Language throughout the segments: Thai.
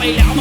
bailamos.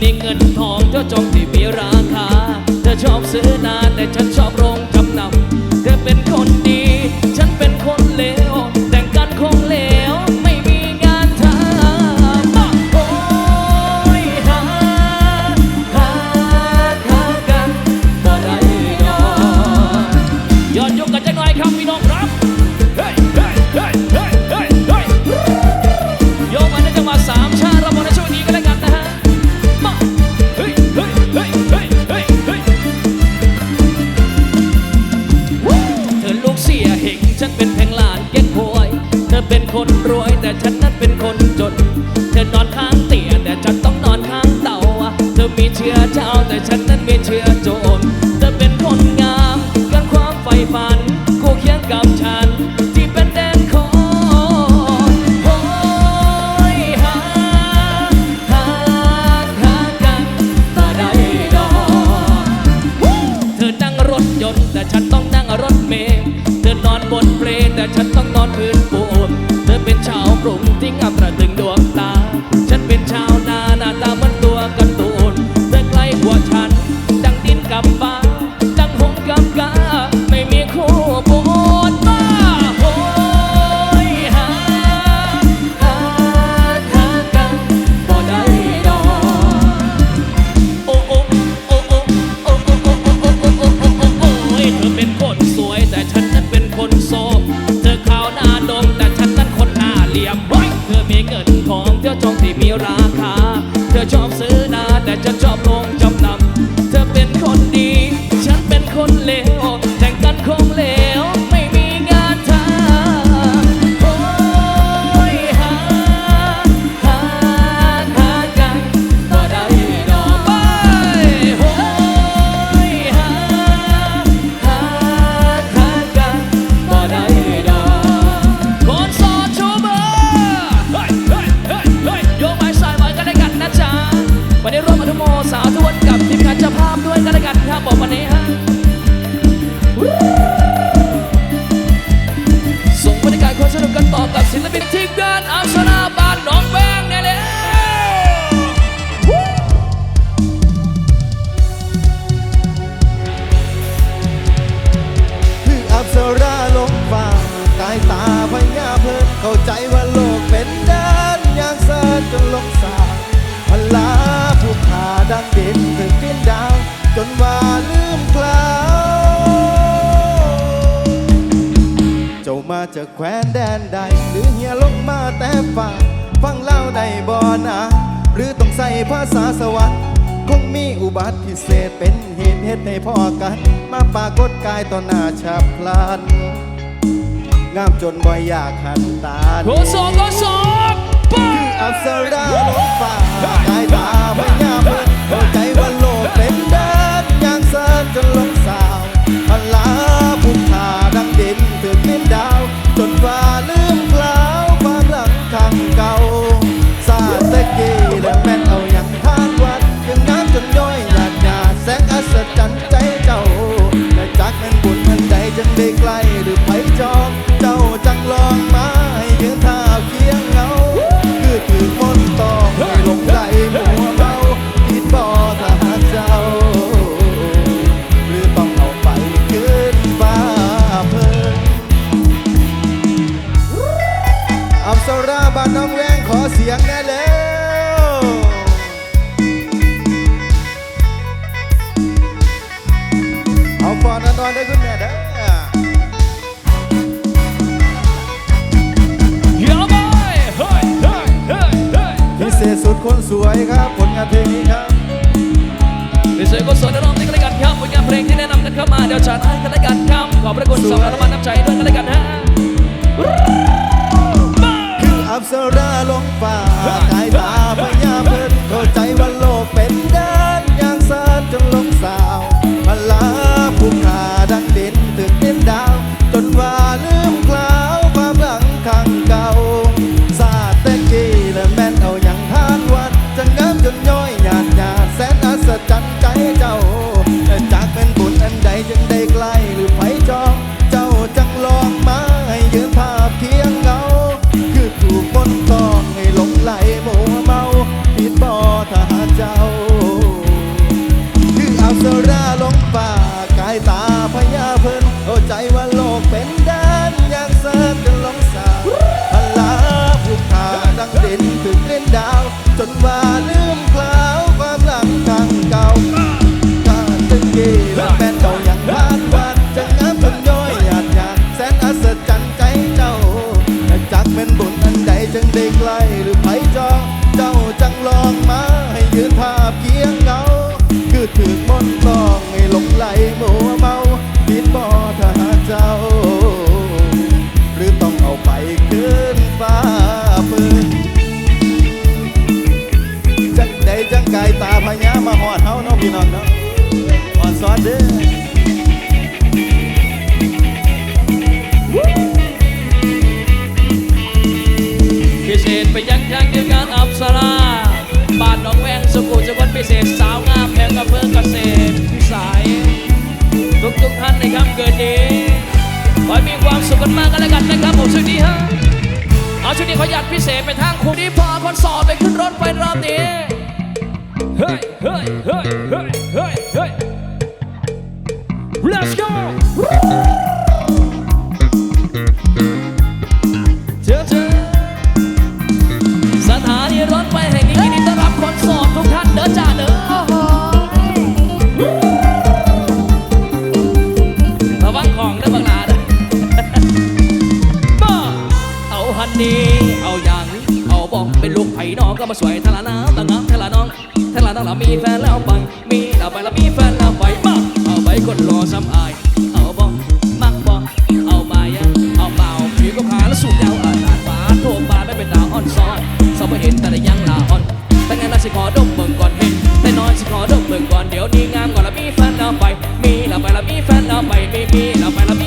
มีเงินทองเจ้าจองที่มีราคาเธอชอบซื้อ กัน มาปรากฏกายต่อหน้าฉับพลัน งามจนบ่อยอยากหันตาโทสอบโทสอบคืออัปสราลงฟ้ากายตาไม่ย จนว่า เจ้าแต่จักเป็นบุญอันใดจึงได้ไกลหรือไผจองเจ้าจังลองมาให้ยืนภาพเกียงเงาคือถือมนตองให้หลงไหลมัวเมาปิดบ่อถ้าเจ้า หรือต้องเอาไขึ้นฟ้าพื้นจังใดจังกายตาพญามาหอดเฮาเนาะพี่น้องเนาะอ่อนซอนเด้อ สราบ้านหนองแวงสุขุมจังหวัพิเศษสาวงามแพงกอำเภอเกษตรพิสัยทุกทุกท่านในค่ำเกิดนี้ขอมีความสุขกันมากกันแล้วกันนะครับผมชุดนี้ฮะเอาชุดนี้ขอยัดพิเศษไปทางครูนี้พอคนสอบไปขึ้นรถไปรอบนี้เฮ้ยเฮ้ยเฮ้ยเฮ้ย ก็มาสวยทะละน้ำละงามทะละน้องทะละน้องละมีแฟนแล้วไปมีเราไปเรามีแฟนเราไปมาเอาไปคนรอซ้ำอายเอาบ่มักบ่เอาไปเอาเปล่าผิวก็พาแล้วสูดยาวอาหารปลาโทษปลาไม่เป็นดาวอ่อนซ้อนสมเห็นแต่ยังลาอ่อนแต่งั้นเราสิขอดมเบิ่งก่อนเห็นแต่น้อยสิขอดมเบิ่งก่อนเดี๋ยวนี้งามก่อนเรามีแฟนเราไปมีเราไปเรามีแฟนเราไปมีมีเราไปเรา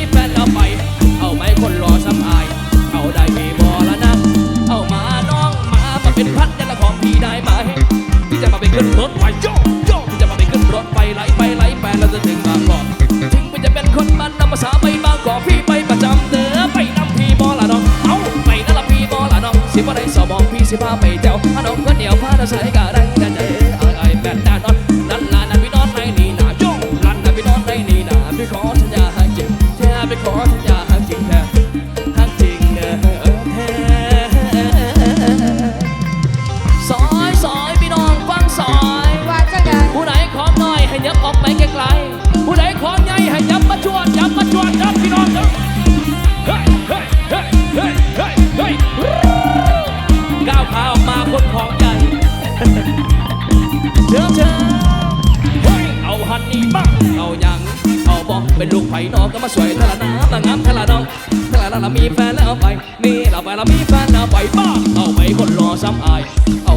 อีบ้างเอายังเอาบอกเป็นลูกไผ่นอกก็มาสวยทะเลน้ำละงามทะเละน้องทะเละน้ำมีแฟนแล้วไป นี่เราไปเรามีแฟนแล้วไปบ้าเอาไปคนรอซ้ำอายเอา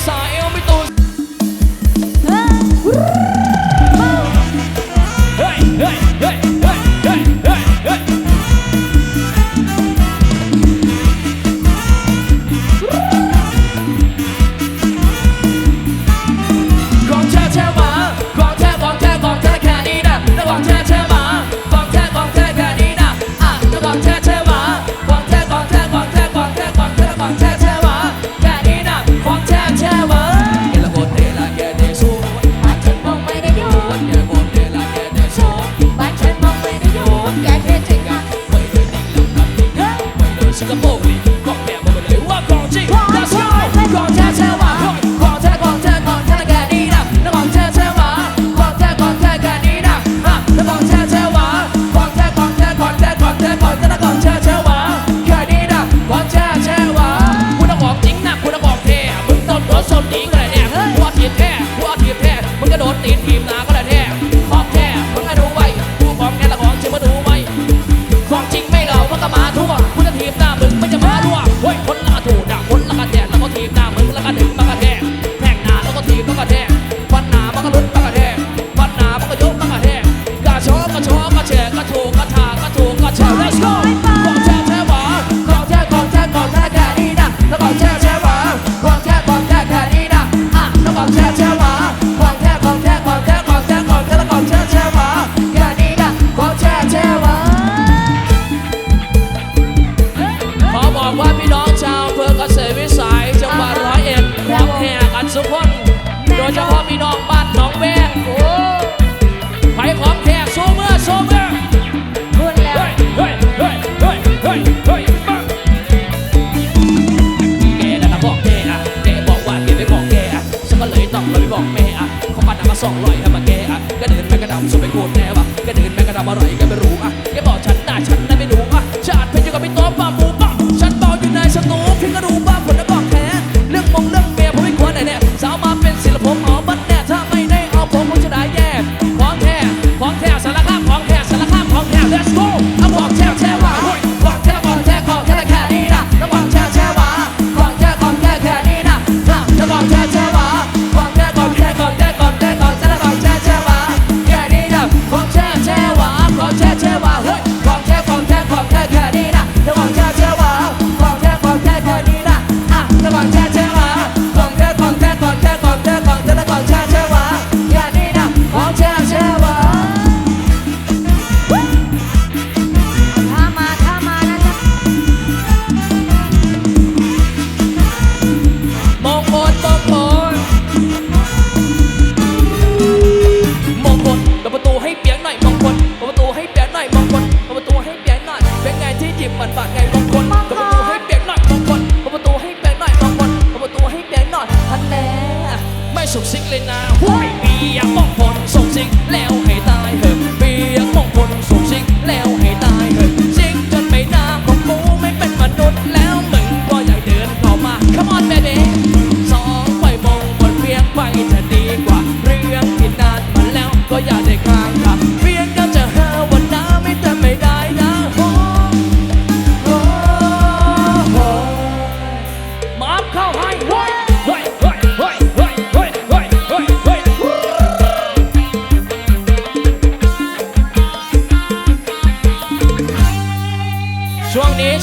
science.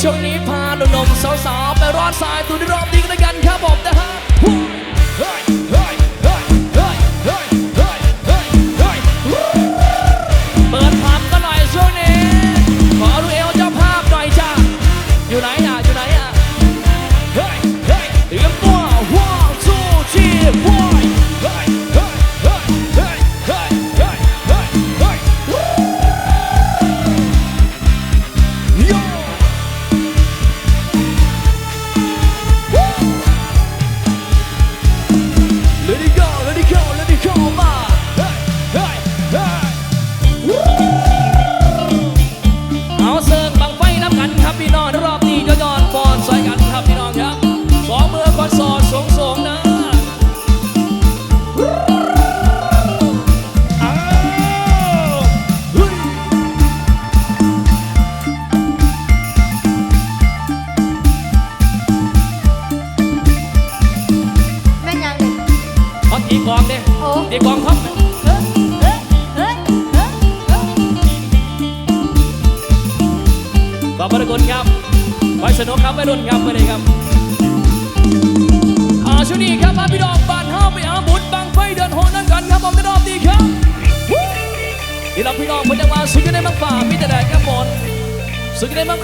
ช่วงนี้พาหนุ่มสาวๆไปรอดสายตัวในรอบนี้กันแล้วกันครับผมนะฮะ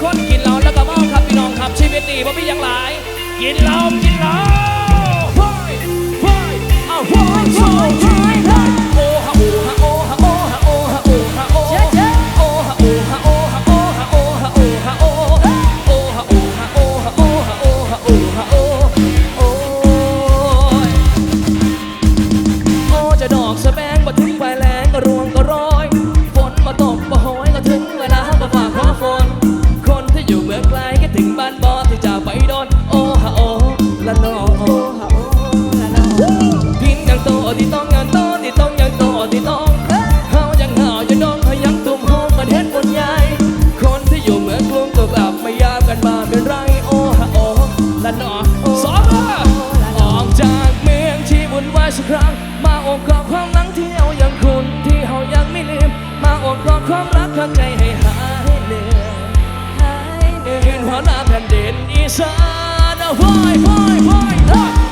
คนกินเหล้าแล้วก็เมาครับพี่น้องครับชีวิตดีเพราะพี่ยังหลาย กินเหล้ากินเหล้าเฮ้ยเฮ้ยเอาเฮ้ยเฮ้ย Sana, why, why, why not?